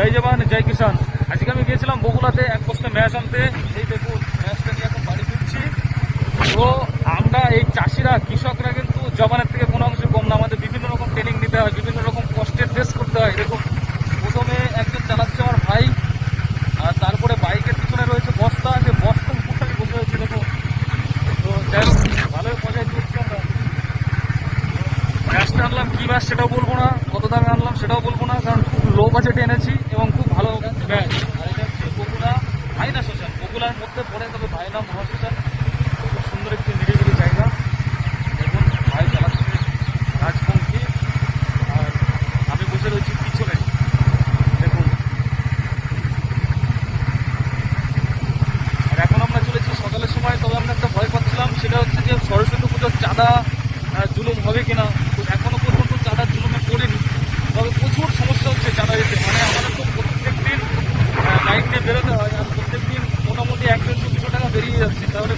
জয় জবান জয় কিষান আজকে আমি গিয়েছিলাম বগুলাতে এক বস্তা ম্যাচ আনতে। এই দেখুন, ম্যাচটা নিয়ে এখন বাড়ি ফিরছি। তো আমরা এই চাষিরা, কৃষকরা কিন্তু জবানের থেকে কোনো অংশে কম না। আমাদের বিভিন্ন রকম ট্রেনিং নিতে হয়, বিভিন্ন রকম কষ্টের ফেস করতে হয়। দেখুন, প্রথমে একজন চালাচ্ছে আমার ভাই, আর তারপরে বাইকের পিছনে রয়েছে বস্তা। যে বস্তা উপরটাকে বসে রয়েছে দেখুন। তো যাই হোক, ভালোই মজায় দিচ্ছি আমরা। ম্যাচটা আনলাম, কী ম্যাচ সেটাও বলব না। দামে আনলাম, সেটাও বলব না, কারণ লো বাজেটে এনেছি এবং খুব ভালো পড়ে তবে খুব সুন্দর একটি জায়গা। ভাই আর আমি বসে রয়েছি পিছনে। দেখুন। আর এখন আমরা চলেছি সকালের সময়, তবে আমরা একটা ভয় পাচ্ছিলাম, সেটা হচ্ছে যে সরস্বতী পুজোর চাঁদা জুলুম হবে কিনা? বেরোতে হয় আর প্রত্যেকদিন মোটামুটি একশো দুশো টাকা বেরিয়ে যাচ্ছে। তাহলে